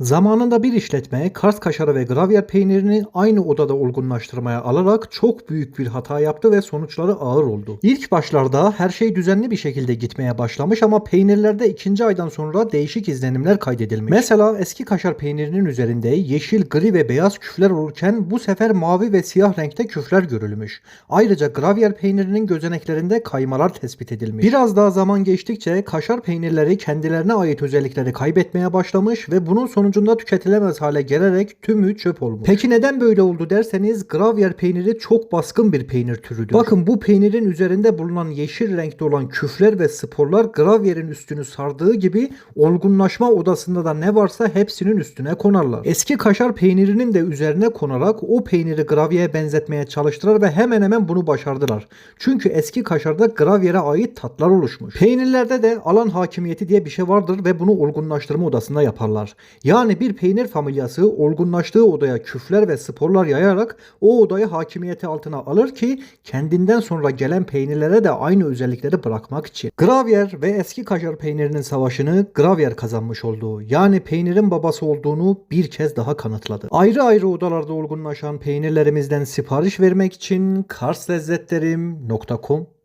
Zamanında bir işletme Kars kaşarı ve gravyer peynirini aynı odada olgunlaştırmaya alarak çok büyük bir hata yaptı ve sonuçları ağır oldu. İlk başlarda her şey düzenli bir şekilde gitmeye başlamış ama peynirlerde ikinci aydan sonra değişik izlenimler kaydedilmiş. Mesela eski kaşar peynirinin üzerinde yeşil, gri ve beyaz küfler olurken bu sefer mavi ve siyah renkte küfler görülmüş. Ayrıca gravyer peynirinin gözeneklerinde kaymalar tespit edilmiş. Biraz daha zaman geçtikçe kaşar peynirleri kendilerine ait özellikleri kaybetmeye başlamış ve bunun sonucunda tüketilemez hale gelerek tümü çöp olmuş. Peki neden böyle oldu derseniz gravyer peyniri çok baskın bir peynir türüdür. Bakın bu peynirin üzerinde bulunan yeşil renkte olan küfler ve sporlar gravyerin üstünü sardığı gibi olgunlaşma odasında da ne varsa hepsinin üstüne konarlar. Eski kaşar peynirinin de üzerine konarak o peyniri gravyeye benzetmeye çalıştılar ve hemen hemen bunu başardılar. Çünkü eski kaşarda gravyere ait tatlar oluşmuş. Peynirlerde de alan hakimiyeti diye bir şey vardır ve bunu olgunlaştırma odasında yaparlar. Yani bir peynir familyası olgunlaştığı odaya küfler ve sporlar yayarak o odayı hakimiyeti altına alır ki kendinden sonra gelen peynirlere de aynı özellikleri bırakmak için. Gravyer ve eski kaşar peynirinin savaşını Gravyer kazanmış oldu. Yani peynirin babası olduğunu bir kez daha kanıtladı. Ayrı ayrı odalarda olgunlaşan peynirlerimizden sipariş vermek için karslezzetlerim.com